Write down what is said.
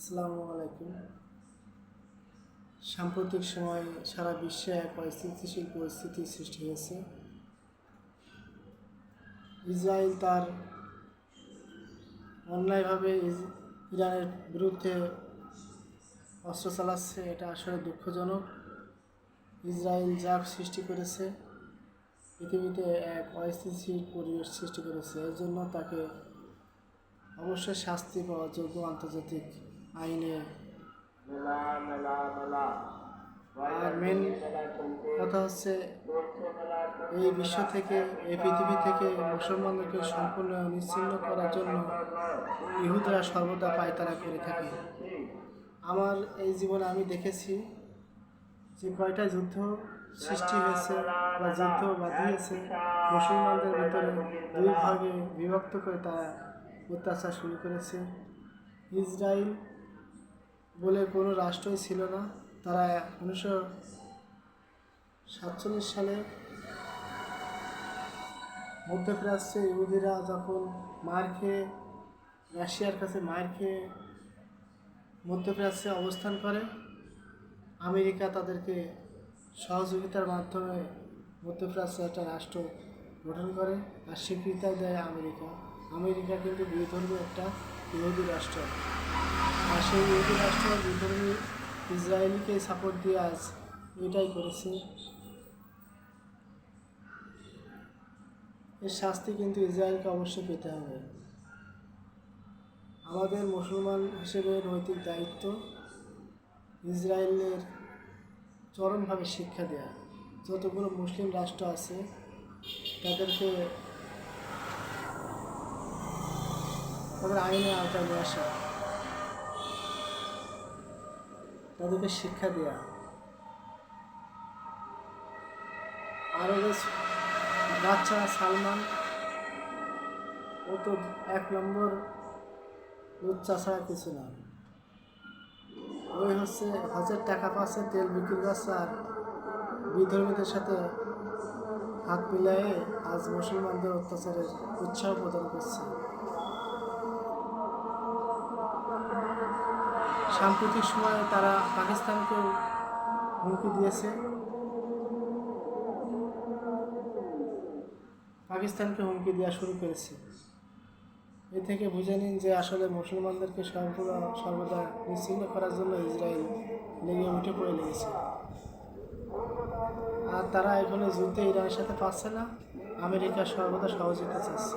আসসালামু আলাইকুম। সাম্প্রতিক সময়ে সারা বিশ্বে এক অস্থিতিশীল পরিস্থিতির সৃষ্টি হয়েছে। ইসরায়েল তার অন্যায়ভাবে ইরানের বিরুদ্ধে অস্ত্র চালাচ্ছে, এটা আসলে দুঃখজনক। ইসরায়েল যা সৃষ্টি করেছে, পৃথিবীতে এক অস্থিতিশীল পরিবেশ সৃষ্টি করেছে, এর জন্য তাকে অবশ্যই শাস্তি পাওয়া যোগ্য আন্তর্জাতিক আইনে আর মেন কথা হচ্ছে এই বিশ্ব থেকে এই পৃথিবী থেকে মুসলমানদেরকে সম্পূর্ণ নিশ্চিন্ন করার জন্য ইহুদরা সর্বদা পায়তারা করে থাকে। আমার এই জীবনে আমি দেখেছি যে কয়টা যুদ্ধ সৃষ্টি হয়েছে বা যুদ্ধ বাঁধিয়েছে মুসলমানদের ভিতরে দুই ভাগে বিভক্ত করে তারা অত্যাচার শুরু করেছে। ইসরায়েল বলে কোনো রাষ্ট্রই ছিল না। তারা উনিশশো সাতচল্লিশ সালে মধ্যপ্রাচ্যে ইহুদিরা যখন মার খেয়ে, রাশিয়ার কাছে মার খেয়ে মধ্যপ্রাচ্যে অবস্থান করে, আমেরিকা তাদেরকে সহযোগিতার মাধ্যমে মধ্যপ্রাচ্যে একটা রাষ্ট্র গঠন করে। আর স্বীকৃতি দেয় আমেরিকা। আমেরিকা কিন্তু বিধর্মী একটা ইহুদি রাষ্ট্র। আর সেই ইহুদি রাষ্ট্র বিধর্মী ইসরায়েলিকে সাপোর্ট দিয়ে আজ এটাই করেছে। এর শাস্তি কিন্তু ইসরায়েলকে অবশ্যই পেতে হবে। আমাদের মুসলমান হিসেবে নৈতিক দায়িত্ব, ইসরায়েলের চরমভাবে শিক্ষা দেওয়া যতগুলো মুসলিম রাষ্ট্র আছে, তাদেরকে তাদের আইনের আওতায় নিয়ে আসা। তাদেরকে শিক্ষা দেওয়া আরও বেশ, বাচ্চা সালমান ও তো এক নম্বর লুচ্চা ছাড়া কিছু না। ওই হচ্ছে হাজার টাকা পাচ্ছে, তেল বিক্রি করছে আর বিধর্মীদের সাথে হাত মিলাই আজ মুসলমানদের অত্যাচারের উৎসাহ প্রদান করছে। সাম্প্রতিক সময়ে তারা পাকিস্তানকেও হুমকি দিয়েছে। পাকিস্তানকে হুমকি দেওয়া শুরু করেছে। এ থেকে বুঝে নিন যে আসলে মুসলমানদেরকে সর্বদা সর্বদা নিশ্চিন্ন করার জন্য ইসরায়েল লেগে উঠে পড়ে লেগেছে আর তারা এখানে যুদ্ধে ইরানের সাথে পাচ্ছে না, আমেরিকা সর্বদা সহযোগিতা চাচ্ছে।